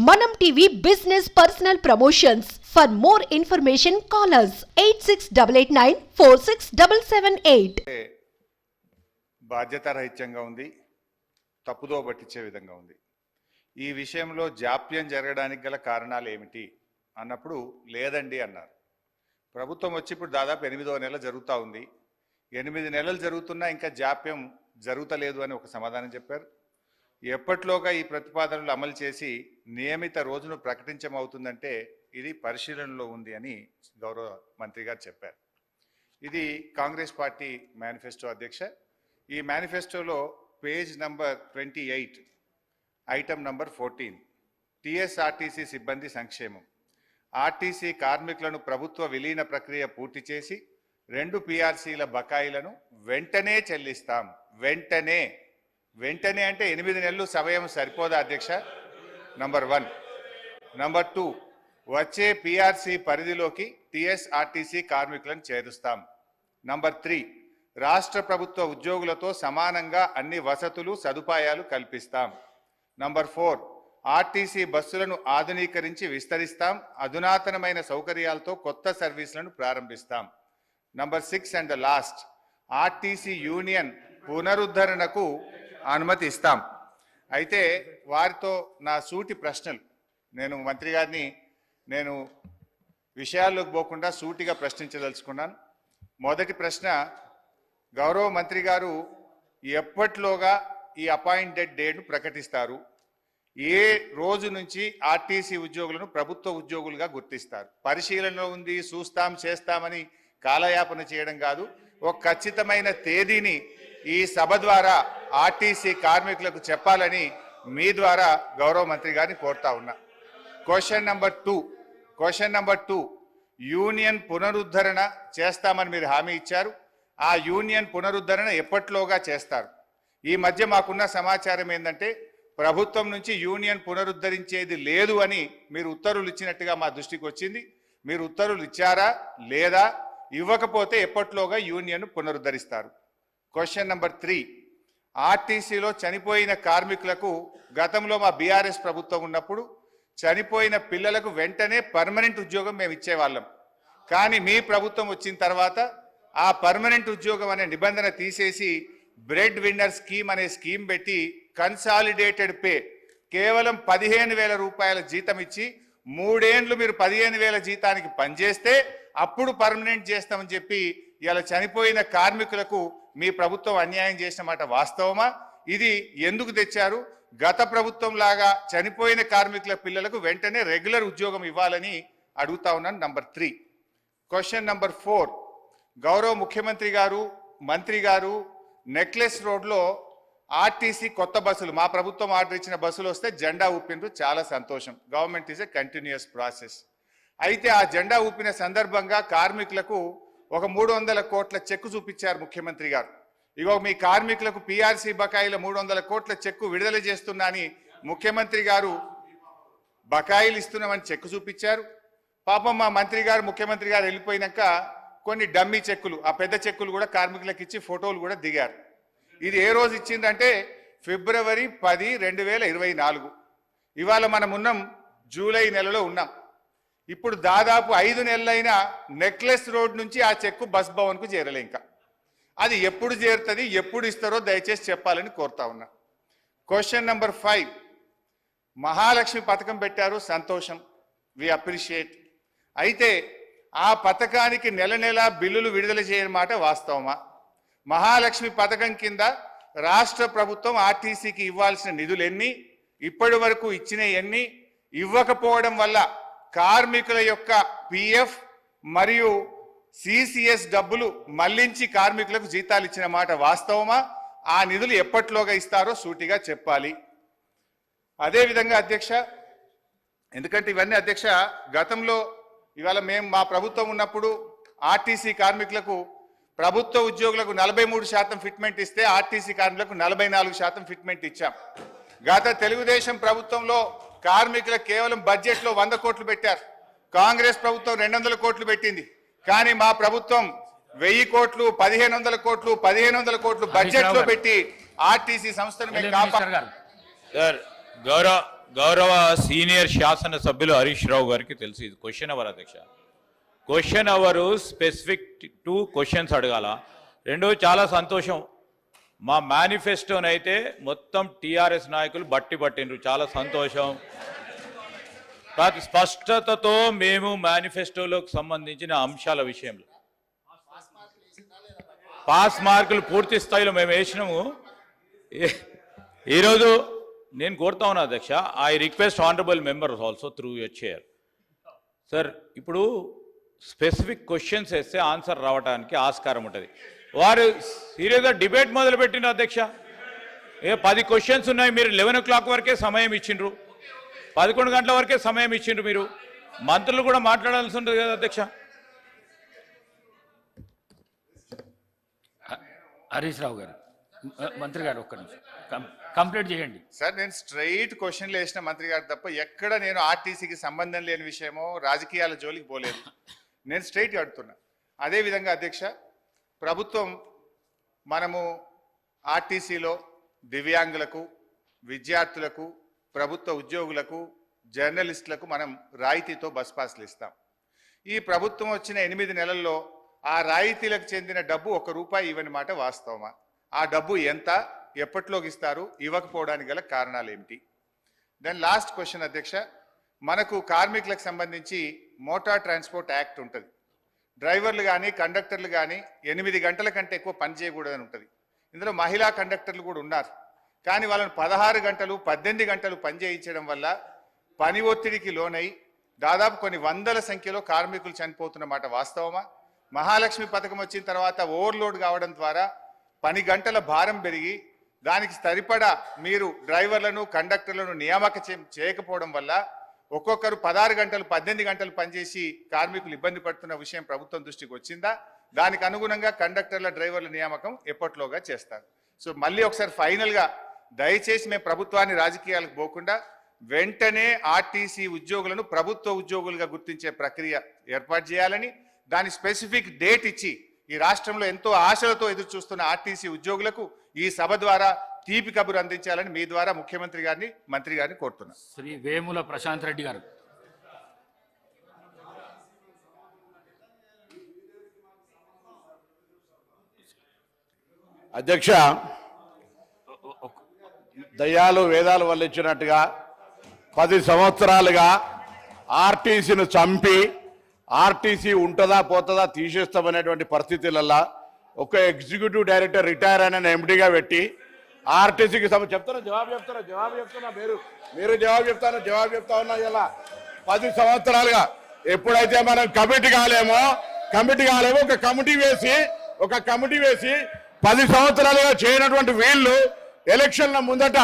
మనం TV business personal promotions for more information callers eight six double eight nine four six double seven eight బాధ్యతారహిత్యంగా ఉంది తప్పుదో పట్టించే విధంగా ఉంది. ఈ విషయంలో జాప్యం జరగడానికి గల కారణాలు ఏమిటి అన్నప్పుడు లేదండి అన్నారు. ప్రభుత్వం వచ్చి ఇప్పుడు దాదాపు ఎనిమిదవ నెల జరుగుతూ ఉంది. ఎనిమిది నెలలు జరుగుతున్నా ఇంకా జాప్యం జరుగుతలేదు అని ఒక సమాధానం చెప్పారు. ఎప్పట్లోగా ఈ ప్రతిపాదనలు అమలు చేసి నియమిత రోజును ప్రకటించమవుతుందంటే ఇది పరిశీలనలో ఉంది అని గౌరవ మంత్రి గారు చెప్పారు. ఇది కాంగ్రెస్ పార్టీ మేనిఫెస్టో అధ్యక్ష. ఈ మేనిఫెస్టోలో page number twenty eight item number fourteen TSRTC సిబ్బంది సంక్షేమం. ఆర్టీసీ కార్మికులను ప్రభుత్వ విలీన ప్రక్రియ పూర్తి చేసి రెండు పిఆర్సీల బకాయిలను వెంటనే చెల్లిస్తాం. వెంటనే! వెంటనే అంటే ఎనిమిది నెలలు సమయం సరిపోదా అధ్యక్ష? నంబర్ వన్ నంబర్ టూ వచ్చే పిఆర్సీ పరిధిలోకి టిఎస్ఆర్టీసీ కార్మికులను చేరుస్తాం. నంబర్ త్రీ రాష్ట్ర ప్రభుత్వ ఉద్యోగులతో సమానంగా అన్ని వసతులు సదుపాయాలు కల్పిస్తాం. నంబర్ ఫోర్ ఆర్టీసీ బస్సులను ఆధునీకరించి విస్తరిస్తాం. అధునాతనమైన సౌకర్యాలతో కొత్త సర్వీసులను ప్రారంభిస్తాం. Number six and last RTC union పునరుద్ధరణకు అనుమతి ఇస్తాం అయితే వారితో నా సూటి ప్రశ్నలు. నేను మంత్రి గారిని నేను విషయాల్లోకి పోకుండా సూటిగా ప్రశ్నించదలుచుకున్నాను. మొదటి ప్రశ్న గౌరవ మంత్రి గారు ఎప్పట్లోగా ఈ అపాయింటెడ్ డేట్ను ప్రకటిస్తారు? ఏ రోజు నుంచి ఆర్టీసీ ఉద్యోగులను ప్రభుత్వ ఉద్యోగులుగా గుర్తిస్తారు? పరిశీలనలో ఉంది చూస్తాం చేస్తామని కాలయాపన చేయడం కాదు. ఒక ఖచ్చితమైన తేదీని ఈ సభ ద్వారా ఆర్టీసీ కార్మికులకు చెప్పాలని మీ ద్వారా గౌరవ మంత్రి గారిని కోరుతా ఉన్నా. Question number two question number two union పునరుద్ధరణ చేస్తామని మీరు హామీ ఇచ్చారు. ఆ యూనియన్ పునరుద్ధరణ ఎప్పట్లోగా చేస్తారు? ఈ మధ్య మాకున్న సమాచారం ఏంటంటే ప్రభుత్వం నుంచి యూనియన్ పునరుద్ధరించేది లేదు అని మీరు ఉత్తర్వులు ఇచ్చినట్టుగా మా దృష్టికి వచ్చింది. మీరు ఉత్తర్వులు ఇచ్చారా? లేదా? ఇవ్వకపోతే ఎప్పట్లోగా యూనియన్ పునరుద్ధరిస్తారు? క్వశ్చన్ నెంబర్ త్రీ ఆర్టీసీలో చనిపోయిన కార్మికులకు గతంలో మా బీఆర్ఎస్ ప్రభుత్వం ఉన్నప్పుడు చనిపోయిన పిల్లలకు వెంటనే పర్మనెంట్ ఉద్యోగం మేము ఇచ్చేవాళ్ళం. కానీ మీ ప్రభుత్వం వచ్చిన తర్వాత ఆ పర్మనెంట్ ఉద్యోగం అనే నిబంధన తీసేసి బ్రెడ్ విన్నర్ స్కీమ్ అనే స్కీమ్ పెట్టి కన్సాలిడేటెడ్ పే కేవలం పదిహేను వేల రూపాయల జీతం ఇచ్చి మూడేండ్లు మీరు పదిహేను వేల జీతానికి పనిచేస్తే అప్పుడు పర్మనెంట్ చేస్తామని చెప్పి ఇలా చనిపోయిన కార్మికులకు మీ ప్రభుత్వం అన్యాయం చేసిన మాట వాస్తవమా? ఇది ఎందుకు తెచ్చారు? గత ప్రభుత్వం లాగా చనిపోయిన కార్మికుల పిల్లలకు వెంటనే రెగ్యులర్ ఉద్యోగం ఇవ్వాలని అడుగుతా ఉన్నాను. Number three. Question number four. గౌరవ ముఖ్యమంత్రి గారు మంత్రి గారు నెక్లెస్ రోడ్లో ఆర్టీసీ కొత్త బస్సులు మా ప్రభుత్వం ఆర్డర్ ఇచ్చిన బస్సులు వస్తే జెండా ఊపిండ్రు. చాలా సంతోషం. Government is a continuous process అయితే ఆ జెండా ఊపిన సందర్భంగా కార్మికులకు ఒక మూడు వందల కోట్ల చెక్కు చూపించారు ముఖ్యమంత్రి గారు. ఇగో మీ కార్మికులకు పిఆర్సీ బకాయిల మూడు వందల కోట్ల చెక్కు విడుదల చేస్తున్నా అని ముఖ్యమంత్రి గారు బకాయిలు ఇస్తున్నామని చెక్కు చూపించారు. పాపం మా మంత్రి గారు ముఖ్యమంత్రి గారు వెళ్ళిపోయినాక కొన్ని డమ్మీ చెక్కులు ఆ పెద్ద చెక్కులు కూడా కార్మికులకు ఇచ్చి ఫోటోలు కూడా దిగారు. ఇది ఏ రోజు ఇచ్చిందంటే ఫిబ్రవరి పది రెండు వేల ఇరవై నాలుగు. ఇవాళ మనం ఉన్నాం జూలై నెలలో ఉన్నాం. ఇప్పుడు దాదాపు ఐదు నెలలైన నెక్లెస్ రోడ్ నుంచి ఆ చెక్కు బస్ భవన్కు చేరలే ఇంకా. అది ఎప్పుడు చేరుతుంది ఎప్పుడు ఇస్తారో దయచేసి చెప్పాలని కోరుతా ఉన్నా. క్వశ్చన్ నెంబర్ ఫైవ్ మహాలక్ష్మి పథకం పెట్టారు సంతోషం. వి అప్రిషియేట్ అయితే ఆ పథకానికి నెల నెల బిల్లులు విడుదల చేయని మాట వాస్తవమా? మహాలక్ష్మి పథకం కింద రాష్ట్ర ప్రభుత్వం ఆర్టీసీకి ఇవ్వాల్సిన నిధులు ఎన్ని ఇప్పటి వరకు ఇచ్చిన ఎన్ని ఇవ్వకపోవడం వల్ల కార్మికుల యొక్క పిఎఫ్ మరియు సిసిఎస్ డబ్బులు మళ్ళించి కార్మికులకు జీతాలు ఇచ్చిన మాట వాస్తవమా? ఆ నిధులు ఎప్పట్లోగా ఇస్తారో సూటిగా చెప్పాలి. అదేవిధంగా అధ్యక్ష ఎందుకంటే ఇవన్నీ అధ్యక్ష గతంలో ఇవాళ మేము మా ప్రభుత్వం ఉన్నప్పుడు ఆర్టీసీ కార్మికులకు ప్రభుత్వ ఉద్యోగులకు నలభై మూడు శాతం ఫిట్మెంట్ ఇస్తే ఆర్టీసీ కార్మికులకు నలభై నాలుగు శాతం ఫిట్మెంట్ ఇచ్చాం. గత తెలుగుదేశం ప్రభుత్వంలో కార్మికులకు కేవలం బడ్జెట్లో వంద కోట్లు పెట్టారు. కాంగ్రెస్ ప్రభుత్వం రెండు వందల కోట్లు పెట్టింది. కానీ మా ప్రభుత్వం వెయ్యి కోట్లు పదిహేను వందల కోట్లు పదిహేను వందల కోట్లు బడ్జెట్లో పెట్టి ఆర్టీసీ సంస్థను సార్ గౌరవ గౌరవ సీనియర్ శాసన సభ్యులు హరీష్ రావు గారికి తెలుసు ఇది. క్వశ్చన్ అవర్ అధ్యక్ష. Question hour specific two questions అడగాల. రెండో చాలా సంతోషం. మా మేనిఫెస్టోనైతే మొత్తం టీఆర్ఎస్ నాయకులు బట్టి పట్టిండ్రు. చాలా సంతోషం. ప్రతి స్పష్టతతో మేము మేనిఫెస్టోలోకి సంబంధించిన అంశాల విషయంలో. పాస్ మార్కులు పూర్తి స్థాయిలో మేము వేసినాము. ఈ- ఈరోజు నేను కోరుతా ఉన్నా అధ్యక్ష I request honourable members also through your chair sir ఇప్పుడు స్పెసిఫిక్ క్వశ్చన్స్ వేస్తే ఆన్సర్ రావడానికి ఆస్కారం ఉంటుంది. వారు సీరియస్గా డిబేట్ మొదలుపెట్టిన అధ్యక్ష. ఏ పది క్వశ్చన్స్ ఉన్నాయి మీరు లెవెన్ ఓ క్లాక్ వరకే సమయం ఇచ్చిండ్రు. పదకొండు గంటల వరకే సమయం ఇచ్చిండ్రు మీరు. మంత్రులు కూడా మాట్లాడాల్సి ఉంటుంది కదా అధ్యక్ష. హరీష్ రావు గారు మంత్రి గారు ఒక్క నిమిషం. కంప్లీట్ చేయండి. సార్ నేను స్ట్రైట్ క్వశ్చన్లు వేసిన మంత్రి గారు తప్ప ఎక్కడ నేను ఆర్టీసీకి సంబంధం లేని విషయమో రాజకీయాల జోలికి పోలేదు. నేను స్ట్రైట్ అడుగుతున్నా అదేవిధంగా అధ్యక్ష ప్రభుత్వం మనము ఆర్టీసీలో దివ్యాంగులకు విద్యార్థులకు ప్రభుత్వ ఉద్యోగులకు జర్నలిస్టులకు మనం రాయితీతో బస్ పాస్లు ఇస్తాం. ఈ ప్రభుత్వం వచ్చిన ఎనిమిది నెలల్లో ఆ రాయితీలకు చెందిన డబ్బు ఒక రూపాయి ఇవ్వనమాట వాస్తవమా? ఆ డబ్బు ఎంత? ఎప్పట్లోకి ఇస్తారు? ఇవ్వకపోవడానికి గల కారణాలు ఏమిటి? దెన్ లాస్ట్ క్వశ్చన్ అధ్యక్ష. మనకు కార్మికులకు సంబంధించి మోటార్ ట్రాన్స్పోర్ట్ యాక్ట్ ఉంటుంది. డ్రైవర్లు కానీ కండక్టర్లు కానీ ఎనిమిది గంటల కంటే ఎక్కువ పని చేయకూడదని ఉంటుంది. ఇందులో మహిళా కండక్టర్లు కూడా ఉన్నారు. కానీ వాళ్ళని పదహారు గంటలు పద్దెనిమిది గంటలు పని చేయించడం వల్ల పని ఒత్తిడికి లోనై దాదాపు కొన్ని వందల సంఖ్యలో కార్మికులు చనిపోతున్నమాట వాస్తవమా? మహాలక్ష్మి పథకం వచ్చిన తర్వాత ఓవర్లోడ్ కావడం ద్వారా పని గంటల భారం పెరిగి దానికి సరిపడా మీరు డ్రైవర్లను కండక్టర్లను నియామక చేయకపోవడం వల్ల ఒక్కొక్కరు పదహారు గంటలు పద్దెనిమిది గంటలు పనిచేసి కార్మికులు ఇబ్బంది పడుతున్న విషయం ప్రభుత్వం దృష్టికి వచ్చిందా? దానికి అనుగుణంగా కండక్టర్ల డ్రైవర్ల నియామకం ఎప్పట్లోగా చేస్తారు? సో మళ్ళీ ఒకసారి ఫైనల్గా దయచేసి మేము ప్రభుత్వాన్ని రాజకీయాలకు పోకుండా వెంటనే ఆర్టీసీ ఉద్యోగులను ప్రభుత్వ ఉద్యోగులుగా గుర్తించే ప్రక్రియ ఏర్పాటు చేయాలని దాని స్పెసిఫిక్ డేట్ ఇచ్చి ఈ రాష్ట్రంలో ఎంతో ఆశలతో ఎదురు చూస్తున్న ఆర్టీసీ ఉద్యోగులకు ఈ సభ ద్వారా తీపి కబురు అందించాలని మీ ద్వారా ముఖ్యమంత్రి గారిని మంత్రి గారిని కోరుతున్నాను శ్రీ వేముల ప్రశాంత్ రెడ్డి గారు. అధ్యక్ష దయ్యాలు వేదాలు వల్లించినట్టుగా పది సంవత్సరాలుగా ఆర్టీసీని చంపి ఆర్టీసీ ఉంటుందా పోతుందా తీసేస్తామనేటువంటి పరిస్థితులల్లా ఒక ఎగ్జిక్యూటివ్ డైరెక్టర్ రిటైర్ అయిన ఎండిగా పెట్టి ఆర్టీసీకి సమ చెప్తాను జవాబు చెప్తాను జవాబు చెప్తున్నా మీరు మీరు జవాబు చెప్తాను జవాబు చెప్తా ఉన్నా ఇలా పది సంవత్సరాలుగా ఎప్పుడైతే మనం కమిటీ కాలేమో కమిటీ కాలేమో ఒక కమిటీ వేసి ఒక కమిటీ వేసి పది సంవత్సరాలుగా చేయనటువంటి వీళ్ళు ఎలక్షన్ల ముందట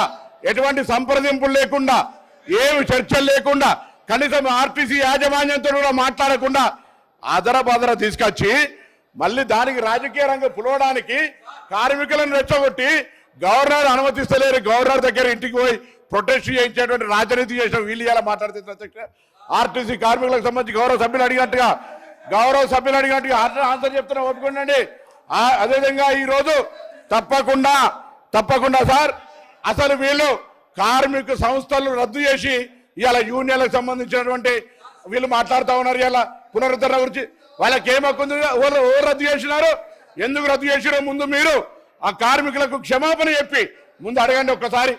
ఎటువంటి సంప్రదింపులు లేకుండా ఏమి చర్చలు లేకుండా కనీసం ఆర్టీసీ యాజమాన్యంతో కూడా మాట్లాడకుండా అదరబదర తీసుకొచ్చి మళ్ళీ దానికి రాజకీయ రంగం పులవడానికి కార్మికులను రెచ్చగొట్టి గవర్నర్ అనుమతిస్తలేరు. గవర్నర్ దగ్గర ఇంటికి పోయి ప్రొటెస్ట్ చేయించేటువంటి రాజనీతి చేసిన వీళ్ళు ఇలా మాట్లాడుతున్నారు అధ్యక్ష ఆర్టీసీ కార్మికులకు సంబంధించి గౌరవ సభ్యులు అడిగినట్టుగా గౌరవ సభ్యులు అడిగినట్టుగా ఆన్సర్ చెప్తున్నా ఒప్పుకోండి అదేవిధంగా ఈరోజు తప్పకుండా తప్పకుండా సార్ అసలు వీళ్ళు కార్మిక సంస్థలు రద్దు చేసి ఇవాళ యూనియన్లకు సంబంధించినటువంటి వీళ్ళు మాట్లాడుతూ ఉన్నారు ఇలా పునరుద్ధరణ గురించి. వాళ్ళకి ఏమక్కుంది ఉంది? ఎవరు రద్దు చేసినారు? ఎందుకు రద్దు చేసినారో ముందు మీరు ఆ కార్మికులకు క్షమాపణ చెప్పి ముందు అడగండి ఒక్కసారి.